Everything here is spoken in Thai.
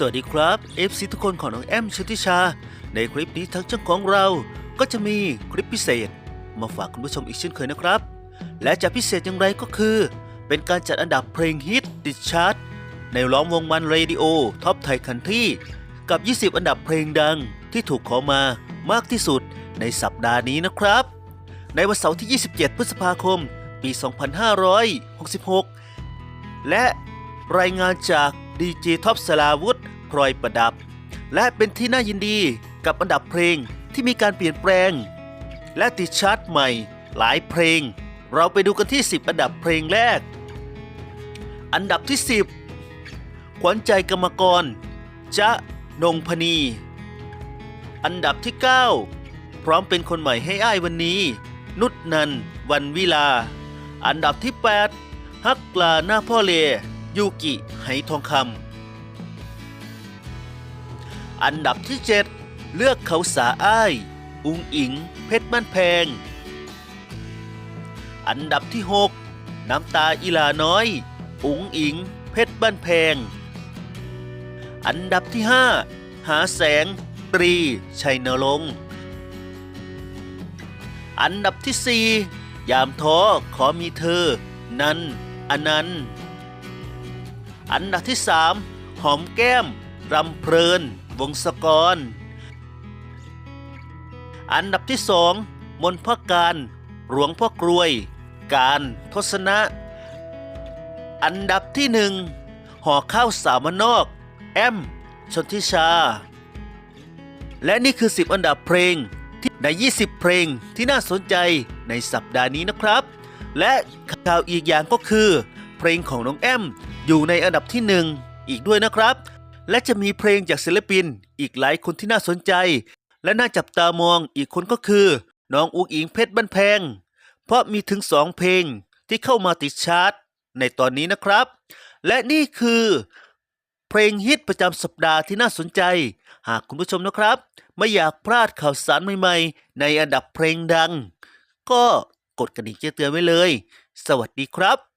สวัสดีครับ FC ทุกคนของน้องแอมชุติชา ในคลิปนี้ทางช่องของเราก็จะมีคลิปพิเศษ มาฝากคุณผู้ชมอีกเช่นเคยนะครับ และจะพิเศษอย่างไรก็คือ เป็นการจัดอันดับเพลงฮิตติดชาร์ตในร้องวงมันเรดิโอท็อปไทยคันที่กับ 20 อันดับเพลงดังที่ถูกขอมามากที่สุดในสัปดาห์นี้นะครับ ในวันเสาร์ที่ 27 พฤษภาคม ปี 2566 และรายงานจากดีเจท็อปสลาวุธ พลอยประดับ และเป็นที่น่ายินดีกับอันดับเพลงที่มีการเปลี่ยนแปลง และติดชาร์ตใหม่ หลายเพลง เราไปดูกันที่ 10 อันดับเพลงแรก อันดับที่ 10 ขวัญใจกรรมกร จะนงพนี อันดับที่ 9 พร้อมเป็นคนใหม่ให้อ้ายวันนี้ นุดนัน วันวิลา อันดับที่ 8ฮักกลาหน้าพ่อเล ยูกิไหทองคำ อันดับที่ 7 เลือกเขาสาอ้าย อุงอิง เพชรบ้านแพง อันดับที่ 6 น้ำตาอีลาน้อย อุงอิง เพชรบ้านแพง อันดับที่ 5 หาแสงตรี ชัยนรงค์อันดับที่ 4 ยามท้อขอมีเธอ นันอนันต์อันดับที่ 3 หอมแก้มรำเพลิน วงศกร อันดับที่2มนพ่อการ หลวงพ่อกรวย การทศนะ อันดับที่หนึ่งห่อข้าวสาวมนอก แอม ชนทิชา และนี่คือ 10 อันดับเพลงที่ใน 20 เพลงที่น่าสนใจในสัปดาห์นี้นะครับ และข่าวอีกอย่างก็คือ เพลงของน้องแอมอยู่ในอันดับที่หนึ่งอีกด้วยนะครับ และจะมีเพลงจากศิลปิน อีกหลายคนที่น่าสนใจ และน่าจับตามองอีกคนก็คือ น้องอุกอิงเพชรบ้านแพง เพราะมีถึงสองเพลงที่เข้ามาติดชาร์ตในตอนนี้นะครับ และนี่คือ เพลงฮิตประจำสัปดาห์ที่น่าสนใจ หากคุณผู้ชมนะครับ ไม่อยากพลาดข่าวสารใหม่ๆ ในอันดับเพลงดัง ก็กดกระดิ่งแจ้งเตือนไว้เลย สวัสดีครับ